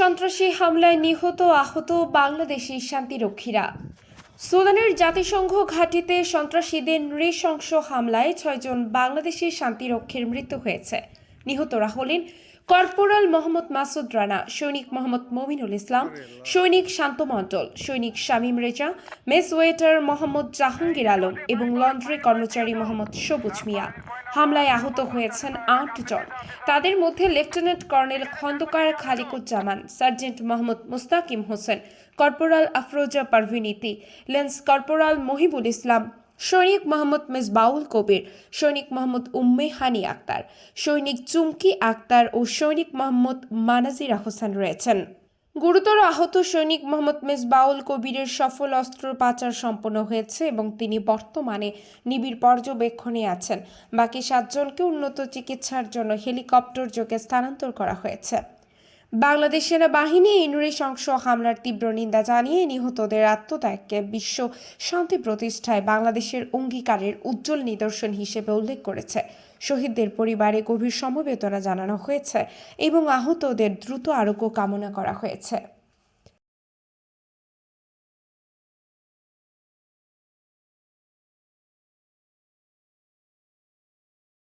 সন্ত্রাসী হামলায় নিহত আহত বাংলাদেশি শান্তিরক্ষীরা। সুদানের জাতিসংঘ ঘাঁটিতে সন্ত্রাসীদের নৃশংস হামলায় ছয়জন বাংলাদেশি শান্তিরক্ষীর মৃত্যু হয়েছে। নিহতরা হলেন কর্পোরাল মোহাম্মদ মাসুদ রানা, সৈনিক মোহাম্মদ মমিনুল ইসলাম, সৈনিক শান্ত মণ্ডল সৈনিক শামীম রেজা, মেস ওয়েটার মোহাম্মদ জাহাঙ্গীর আলম এবং লন্ড্রি কর্মচারী মোহাম্মদ সবুজ মিয়া। হামলায় আহত হয়েছেন আট জন। তাদের মধ্যে lieutenant colonel Khondokar Khaliquzzaman, sergeant Mohammad Mustakim Hossain, corporal Afroza পারভিনীতি lance corporal Mohibul Islam সৈনিক মোহাম্মদ মেজবাউল কবির, সৈনিক মোহাম্মদ উম্মে হানি আক্তার, সৈনিক চুমকি আক্তার ও সৈনিক মোহাম্মদ মানাজির হোসেন রয়েছেন। গুরুতর আহত সৈনিক মোহাম্মদ মেজবাউল কবিরের সফল অস্ত্র পাচার সম্পন্ন হয়েছে এবং তিনি বর্তমানে নিবিড় পর্যবেক্ষণে আছেন। বাকি সাতজনকে উন্নত চিকিৎসার জন্য হেলিকপ্টার যোগে স্থানান্তর করা হয়েছে। বাংলাদেশ সেনাবাহিনী এই সংস হামলার তীব্র নিন্দা জানিয়ে নিহতদের আত্মত্যাগকে বিশ্ব শান্তি প্রতিষ্ঠায় বাংলাদেশের অঙ্গীকারের উজ্জ্বল নিদর্শন হিসেবে উল্লেখ করেছে। শহীদদের পরিবারে গভীর সমবেদনা জানানো হয়েছে এবং আহতদের দ্রুত আরোগ্য কামনা করা হয়েছে।